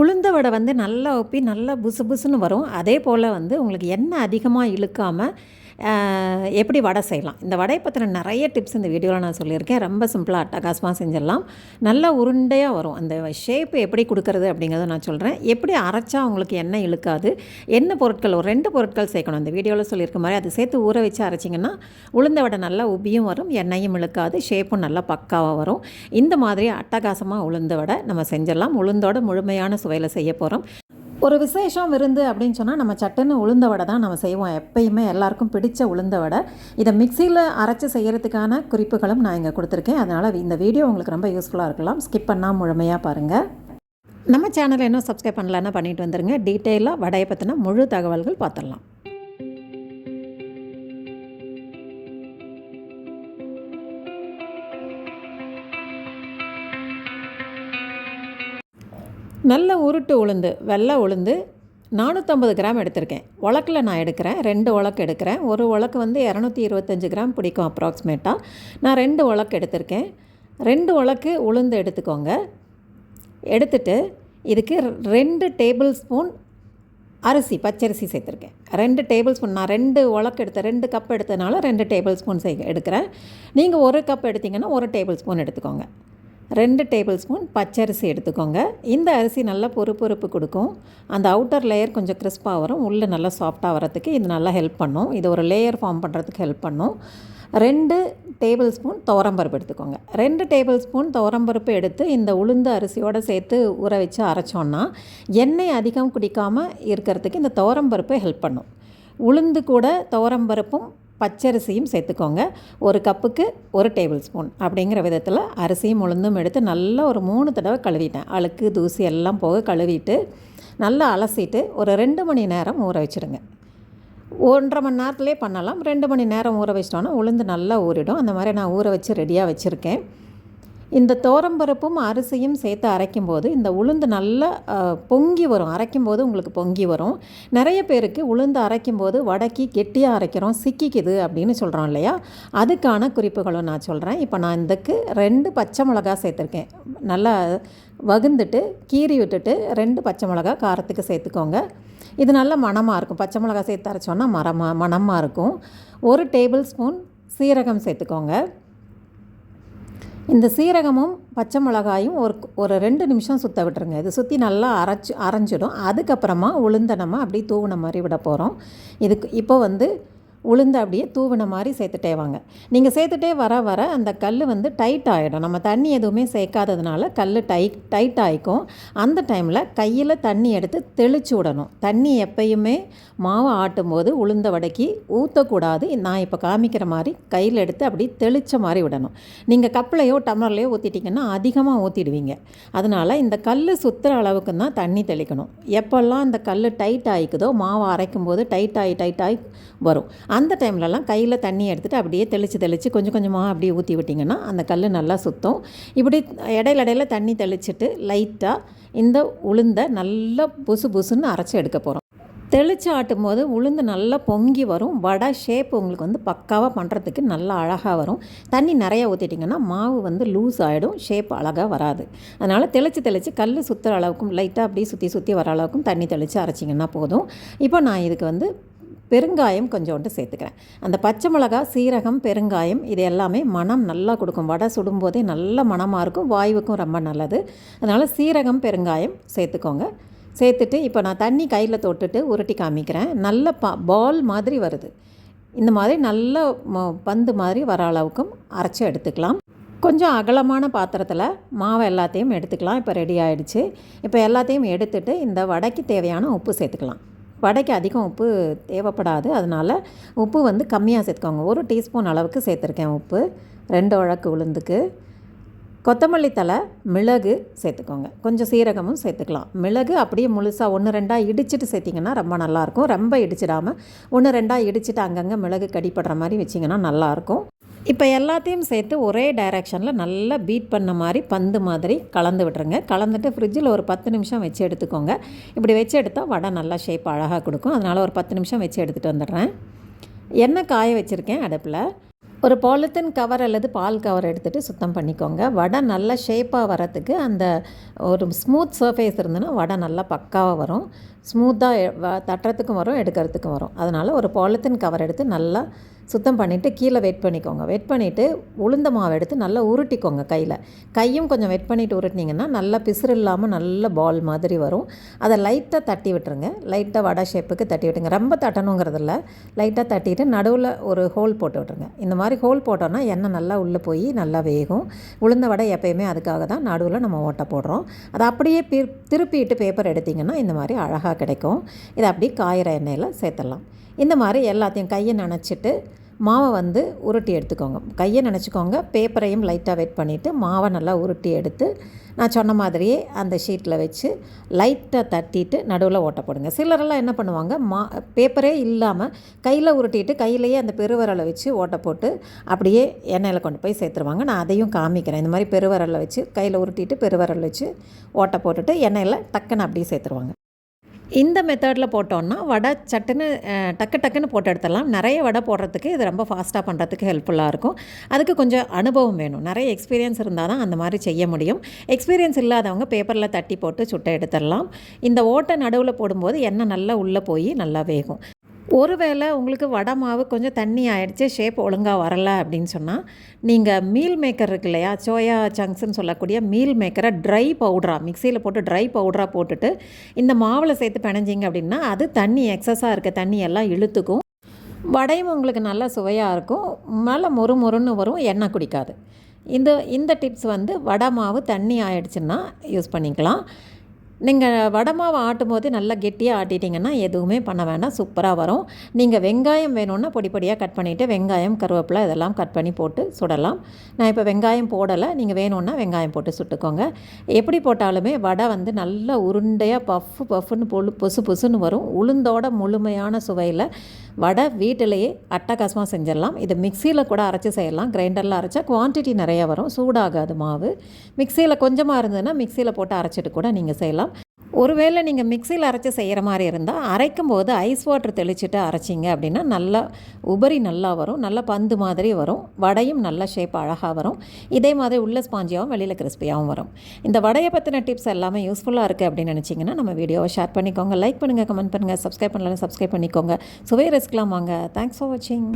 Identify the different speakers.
Speaker 1: உளுந்த வடை வந்து நல்லா ஒப்பி நல்லா புசு புசுன்னு வரும். அதே போல் வந்து உங்களுக்கு எண்ணெய் அதிகமாக இழுக்காமல் எப்படி வடை செய்யலாம்? இந்த வடையை பற்றின நிறைய டிப்ஸ் இந்த வீடியோவில் நான் சொல்லியிருக்கேன். ரொம்ப சிம்பிளாக அட்டகாசமாக செஞ்சிடலாம். நல்லா உருண்டையாக வரும். அந்த ஷேப் எப்படி கொடுக்கறது அப்படிங்கிறத நான் சொல்கிறேன் எப்படி அரைச்சா உங்களுக்கு எண்ணெய் இழுக்காது? என்ன பொருட்கள் ஒரு ரெண்டு பொருட்கள் சேர்க்கணும். இந்த வீடியோவில் சொல்லியிருக்க மாதிரி அதை சேர்த்து ஊற வச்சு அரைச்சிங்கன்னா உளுந்த வடை நல்லா உபியும் வரும் எண்ணெயும் இழுக்காது ஷேப்பும் நல்லா பக்காவாக வரும். இந்த மாதிரி அட்டகாசமாக உளுந்த வடை நம்ம செஞ்சிடலாம். உளுந்தோட முழுமையான சுவையில் செய்ய போகிறோம் ஒரு விசேஷம் விருந்து அப்படின்னு சொன்னால் நம்ம சட்டுன்னு உளுந்த வடை தான் நம்ம செய்வோம். எப்பயுமே எல்லாருக்கும் பிடிச்ச உளுந்த வடை. இதை மிக்சியில் அரைச்சி செய்கிறதுக்கான குறிப்புகளும் நான் இங்கே கொடுத்துருக்கேன். அதனால் இந்த வீடியோ உங்களுக்கு ரொம்ப யூஸ்ஃபுல்லாக இருக்கலாம். ஸ்கிப் பண்ணால் முழுமையாக பாருங்கள் நம்ம சேனலை இன்னும் சப்ஸ்கிரைப் பண்ணலன்னா பண்ணிட்டு வந்துடுங்க டீட்டெயிலாக வடையை பற்றின முழு தகவல்கள் பார்த்துடலாம் நல்ல உருட்டு உளுந்து வெள்ளை உளுந்து நானூற்றம்பது கிராம் எடுத்திருக்கேன். உலக்கில் நான் எடுக்கிறேன். ரெண்டு உலக்கு எடுக்கிறேன். ஒரு உலக்கு வந்து இரநூத்தி இருபத்தஞ்சி கிராம் பிடிக்கும் அப்ராக்சிமேட்டாக நான் ரெண்டு உலக்கு எடுத்திருக்கேன். ரெண்டு உலக்கு உளுந்து எடுத்துக்கோங்க. எடுத்துட்டு இதுக்கு ரெண்டு டேபிள் ஸ்பூன் அரிசி பச்சரிசி சேர்த்துருக்கேன். ரெண்டு டேபிள் ஸ்பூன் நான் ரெண்டு உலக்கு எடுத்த ரெண்டு கப் எடுத்ததுனால ரெண்டு டேபிள் ஸ்பூன் செய் எடுக்கிறேன். நீங்கள் ஒரு கப் எடுத்திங்கன்னா ஒரு டேபிள் ஸ்பூன் எடுத்துக்கோங்க. ரெண்டு டேபிள் ஸ்பூன் பச்சரிசி எடுத்துக்கோங்க. இந்த அரிசி நல்லா பொறு பொறுப்பு கொடுக்கும். அந்த அவுட்டர் லேயர் கொஞ்சம் கிறிஸ்பாக வரும். உள்ளே நல்லா சாஃப்டாக வரத்துக்கு இது நல்லா ஹெல்ப் பண்ணும். இது ஒரு லேயர் ஃபார்ம் பண்ணுறதுக்கு ஹெல்ப் பண்ணும். ரெண்டு டேபிள் ஸ்பூன் துவரம்பருப்பு எடுத்துக்கோங்க. ரெண்டு டேபிள் ஸ்பூன் துவரம்பருப்பு எடுத்து இந்த உளுந்து அரிசியோடு சேர்த்து ஊற வச்சு அரைச்சோன்னா எண்ணெய் அதிகம் குடிக்காமல் இருக்கிறதுக்கு இந்த துவரம்பருப்பு ஹெல்ப் பண்ணும். உளுந்து கூட துவரம்பருப்பும் பச்சரிசியும் சேர்த்துக்கோங்க. ஒரு கப்புக்கு ஒரு டேபிள் ஸ்பூன் அப்படிங்கிற விதத்தில் அரிசியும் உளுந்தும் எடுத்து நல்லா ஒரு மூணு தடவை கழுவிட்டேன். அழுக்கு தூசி எல்லாம் போக கழுவிட்டு நல்லா அலசிட்டு ஒரு ரெண்டு மணி நேரம் ஊற வச்சுடுங்க. ஒன்றரை மணி நேரத்துலேயே பண்ணலாம். ரெண்டு மணி நேரம் ஊற வச்சிட்டோன்னா உளுந்து நல்லா ஊறிடும். அந்த மாதிரி நான் ஊற வச்சு ரெடியாக வச்சுருக்கேன். இந்த தோரம்பருப்பும் அரிசியும் சேர்த்து அரைக்கும்போது இந்த உளுந்து நல்லா பொங்கி வரும். அரைக்கும்போது உங்களுக்கு பொங்கி வரும். நிறைய பேருக்கு உளுந்து அரைக்கும்போது வடக்கி கெட்டியாக அரைக்கிறோம் சிக்கிக்குது அப்படின்னு சொல்கிறோம் இல்லையா? அதுக்கான குறிப்புகளும் நான் சொல்கிறேன் இப்போ நான் இதுக்கு ரெண்டு பச்சை மிளகா சேர்த்துருக்கேன். நல்லா வகுந்துட்டு கீறி விட்டுட்டு ரெண்டு பச்சை மிளகா காரத்துக்கு சேர்த்துக்கோங்க. இது நல்ல மணமாக இருக்கும். பச்சை மிளகா சேர்த்து அரைச்சோன்னா மரமாக மணமாக இருக்கும். ஒரு டேபிள் ஸ்பூன் சீரகம் சேர்த்துக்கோங்க. இந்த சீரகமும் பச்சை மிளகாயும் ஒரு ஒரு ரெண்டு நிமிஷம் சுற்ற விட்டுருங்க. இது சுற்றி நல்லா அரைச்சி அரைஞ்சிடும். அதுக்கப்புறமா உளுந்த நம்ம அப்படி தூவின மாதிரி விட போகிறோம் இதுக்கு இப்போ வந்து உளுந்து அப்படியே தூவின மாதிரி சேர்த்துட்டே வாங்க. நீங்கள் சேர்த்துட்டே வர வர அந்த கல் வந்து டைட் ஆகிடும் நம்ம தண்ணி எதுவுமே சேர்க்காததுனால கல் டைட் டைட் ஆகிக்கும் அந்த டைமில் கையில் தண்ணி எடுத்து தெளித்து விடணும். தண்ணி எப்பயுமே மாவு ஆட்டும் போது உளுந்த வடைக்கு ஊற்றக்கூடாது நான் இப்போ காமிக்கிற மாதிரி கையில் எடுத்து அப்படி தெளித்த மாதிரி விடணும். நீங்கள் கப்பலையோ டம்ளர்லையோ ஊற்றிட்டிங்கன்னா அதிகமாக ஊற்றிடுவீங்க அதனால் இந்த கல் சுற்றுற அளவுக்கு தான் தண்ணி தெளிக்கணும். எப்போல்லாம் இந்த கல் டைட் ஆகிக்குதோ மாவு அரைக்கும் போது டைட் ஆகி டைட் ஆகி வரும். அந்த டைம்லலாம் கையில் தண்ணி எடுத்துகிட்டு அப்படியே தெளித்து தெளித்து கொஞ்சம் கொஞ்சமாக அப்படியே ஊற்றி விட்டிங்கன்னா அந்த கல் நல்லா சுத்தம். இப்படி இடையில இடையில தண்ணி தெளிச்சுட்டு லைட்டாக இந்த உளுந்தை நல்லா புசு புசுன்னு அரைச்சி எடுக்க போகிறோம் தெளித்து ஆட்டும் போது உளுந்து நல்லா பொங்கி வரும். வடை ஷேப் உங்களுக்கு வந்து பக்காவாக பண்ணுறதுக்கு நல்லா அழகாக வரும். தண்ணி நிறையா ஊற்றிட்டிங்கன்னா மாவு வந்து லூஸ் ஆகிடும் ஷேப் அழகாக வராது. அதனால் தெளித்து தெளித்து கல் சுற்றுற அளவுக்கும் லைட்டாக அப்படியே சுற்றி சுற்றி வர அளவுக்கும் தண்ணி தெளித்து அரைச்சிங்கன்னா போதும். இப்போ நான் இதுக்கு வந்து பெருங்காயம் கொஞ்சோண்டு சேர்த்துக்கிறேன். அந்த பச்சை மிளகா சீரகம் பெருங்காயம் இது எல்லாமே மனம் நல்லா கொடுக்கும். வடை சுடும்போதே நல்ல மனமாக இருக்கும். வாயுவுக்கும் ரொம்ப நல்லது. அதனால் சீரகம் பெருங்காயம் சேர்த்துக்கோங்க. சேர்த்துட்டு இப்போ நான் தண்ணி கையில் தொட்டுட்டு உருட்டி காமிக்கிறேன். நல்ல பா பால் மாதிரி வருது. இந்த மாதிரி நல்ல பந்து மாதிரி வர அளவுக்கும் அரைச்சி எடுத்துக்கலாம். கொஞ்சம் அகலமான பாத்திரத்தில் மாவை எல்லாத்தையும் எடுத்துக்கலாம். இப்போ ரெடி ஆகிடுச்சு இப்போ எல்லாத்தையும் எடுத்துகிட்டு இந்த வடைக்கு தேவையான உப்பு சேர்த்துக்கலாம். வடைக்கு அதிகம் உப்பு தேவைப்படாது. அதனால் உப்பு வந்து கம்மியாக சேர்த்துக்கோங்க. ஒரு டீஸ்பூன் அளவுக்கு சேர்த்துருக்கேன் உப்பு. ரெண்டு உழக்கு உளுந்துக்கு. கொத்தமல்லி தலை மிளகு சேர்த்துக்கோங்க. கொஞ்சம் சீரகமும் சேர்த்துக்கலாம். மிளகு அப்படியே முழுசாக ஒன்று ரெண்டாக இடிச்சிட்டு சேர்த்திங்கன்னா ரொம்ப நல்லாயிருக்கும் ரொம்ப இடிச்சிடாமல் ஒன்று ரெண்டாக இடிச்சிட்டு அங்கங்கே மிளகு கடிப்படுற மாதிரி வச்சிங்கன்னா நல்லாயிருக்கும் இப்போ எல்லாத்தையும் சேர்த்து ஒரே டைரெக்ஷனில் நல்லா பீட் பண்ண மாதிரி பந்து மாதிரி கலந்து விட்டுருங்க. கலந்துட்டு ஃப்ரிட்ஜில் ஒரு பத்து நிமிஷம் வச்சு எடுத்துக்கோங்க. இப்படி வச்சு எடுத்தால் வடை நல்லா ஷேப் அழகாக கொடுக்கும். அதனால் ஒரு பத்து நிமிஷம் வச்சு எடுத்துகிட்டு வந்துடுறேன். எண்ணெய் காய வச்சுருக்கேன் அடுப்பில். ஒரு பாலித்தீன் கவர் அல்லது பால் கவர் எடுத்துகிட்டு சுத்தம் பண்ணிக்கோங்க. வடை நல்லா ஷேப்பாக வரத்துக்கு அந்த ஒரு ஸ்மூத் சர்ஃபேஸ் இருந்ததுன்னா வடை நல்லா பக்காவாக வரும். ஸ்மூத்தாக தட்டுறதுக்கும் வரும் எடுக்கிறதுக்கும் வரும். அதனால் ஒரு பாலித்தீன் கவர் எடுத்து நல்லா சுத்தம் பண்ணிவிட்டு கீழே வெயிட் பண்ணிக்கோங்க. வெயிட் பண்ணிவிட்டு உளுந்த மாவு எடுத்து நல்லா உருட்டிக்கோங்க கையில். கையும் கொஞ்சம் வெயிட் பண்ணிவிட்டு உருட்டினீங்கன்னா நல்லா பிசுறு இல்லாமல் நல்ல பால் மாதிரி வரும். அதை லைட்டாக தட்டி விட்டுருங்க. லைட்டாக வடை ஷேப்புக்கு தட்டி விட்டுருங்க. ரொம்ப தட்டணுங்கிறதில்ல லைட்டாக தட்டிட்டு நடுவில் ஒரு ஹோல் போட்டு விட்ருங்க இந்த மாதிரி ஹோல் போட்டோன்னா எண்ணெய் நல்லா உள்ளே போய் நல்லா வேகும். உளுந்த வடை எப்பயுமே அதுக்காக தான் நடுவில் நம்ம ஓட்டை போடுறோம். அதை அப்படியே பிர் திருப்பிட்டு பேப்பர் எடுத்திங்கன்னா இந்த மாதிரி அழகாக கிடைக்கும். இதை அப்படியே காயிற எண்ணெயில் சேர்த்துடலாம். இந்த மாதிரி எல்லாத்தையும் கையை நினச்சிட்டு மாவை வந்து உருட்டி எடுத்துக்கோங்க. கையை நினச்சிக்கோங்க. பேப்பரையும் லைட்டாக வெயிட் பண்ணிவிட்டு மாவை நல்லா உருட்டி எடுத்து நான் சொன்ன மாதிரியே அந்த ஷீட்டில் வச்சு லைட்டாக தட்டிட்டு நடுவில் ஓட்ட போடுங்க. சிலரெல்லாம் என்ன பண்ணுவாங்க? மா பேப்பரே இல்லாமல் கையில் உருட்டிட்டு கையிலேயே அந்த பெருவரலை வச்சு ஓட்ட போட்டு அப்படியே எண்ணெயில் கொண்டு போய் சேர்த்துருவாங்க. நான் அதையும் காமிக்கிறேன். இந்த மாதிரி பெருவரலை வச்சு கையில் உருட்டிட்டு பெருவரல் வச்சு ஓட்ட போட்டுட்டு எண்ணெயில் டக்குன்னு அப்படியே சேர்த்துருவாங்க. இந்த மெத்தடில் போட்டோன்னா வடை சட்டுன்னு டக்கு டக்குன்னு போட்டு எடுத்துடலாம். நிறைய வடை போடுறதுக்கு இது ரொம்ப ஃபாஸ்ட்டாக பண்ணுறதுக்கு ஹெல்ப்ஃபுல்லாக இருக்கும். அதுக்கு கொஞ்சம் அனுபவம் வேணும். நிறைய எக்ஸ்பீரியன்ஸ் இருந்தால் தான் அந்த மாதிரி செய்ய முடியும். எக்ஸ்பீரியன்ஸ் இல்லாதவங்க பேப்பரில் தட்டி போட்டு சுட்டை எடுத்துடலாம். இந்த ஓட்டை நடுவில் போடும்போது எண்ணெய் நல்லா உள்ளே போய் நல்லா வேகும். ஒருவேளை உங்களுக்கு வடை மாவு கொஞ்சம் தண்ணி ஆயிடுச்சு ஷேப் ஒழுங்காக வரலை அப்படின்னு சொன்னால் நீங்கள் மீல் மேக்கர் இருக்கு இல்லையா சோயா சங்க்ஸ்னு சொல்லக்கூடிய மீல் மேக்கரை ட்ரை பவுடராக மிக்சியில் போட்டு ட்ரை பவுடராக போட்டுட்டு இந்த மாவில் சேர்த்து பிணைஞ்சிங்க அப்படின்னா அது தண்ணி எக்ஸஸாக இருக்க தண்ணி எல்லாம் இழுத்துக்கும். வடையும் உங்களுக்கு நல்லா சுவையாக இருக்கும். மேலே மொறு மொறுன்னு வரும் எண்ணெய் குடிக்காது. இந்த இந்த டிப்ஸ் வந்து வடை மாவு தண்ணி ஆயிடுச்சுன்னா யூஸ் பண்ணிக்கலாம். நீங்கள் வடை ஆட்டும் போது நல்லா கெட்டியாக ஆட்டிட்டிங்கன்னா எதுவுமே பண்ண வேண்டாம். சூப்பராக வரும். நீங்கள் வெங்காயம் வேணும்னா பொடி பொடியாக கட் பண்ணிவிட்டு வெங்காயம் கருவேப்பிலை இதெல்லாம் கட் பண்ணி போட்டு சுடலாம். நான் இப்போ வெங்காயம் போடலை. நீங்கள் வேணும்னா வெங்காயம் போட்டு சுட்டுக்கோங்க. எப்படி போட்டாலுமே வடை வந்து நல்லா உருண்டையாக பஃப்பு பஃப்புன்னு பொழு பொசு பொசுன்னு வரும். உளுந்தோட முழுமையான சுவையில் வடை வீட்டிலேயே அட்டகாசமாக செஞ்சிடலாம். இது மிக்சியில் கூட அரைச்சி செய்யலாம். கிரைண்டரில் அரைச்சா குவான்டிட்டி நிறையா வரும். சூடாகாது மாவு. மிக்சியில் கொஞ்சமாக இருந்ததுன்னா மிக்சியில் போட்டு அரைச்சிட்டு கூட நீங்கள் செய்யலாம். ஒருவேளை நீங்கள் மிக்சியில் அரைச்சி செய்கிற மாதிரி இருந்தால் அரைக்கும் போது ஐஸ் வாட்டர் தெளிச்சுட்டு அரைச்சிங்க அப்படின்னா நல்லா உபரி நல்லா வரும். நல்லா பந்து மாதிரி வரும். வடையும் நல்ல ஷேப் அழகாக வரும். இதே மாதிரி உள்ள ஸ்பாஞ்சியாகவும் வெளியில் கிறிஸ்பியாகவும் வரும். இந்த வடையை பற்றின டிப்ஸ் எல்லாமே யூஸ்ஃபுல்லாக இருக்குது அப்படின்னு நினச்சிங்கன்னா நம்ம வீடியோவை ஷேர் பண்ணிக்கோங்க. லைக் பண்ணுங்கள் கமெண்ட் பண்ணுங்கள் சப்ஸ்கிரைப் பண்ணலாம் சப்ஸ்கிரைப் பண்ணிக்கோங்க. சுவை ரசிக்கலாம் வாங்க. தேங்க்ஸ் ஃபார் வாட்சிங்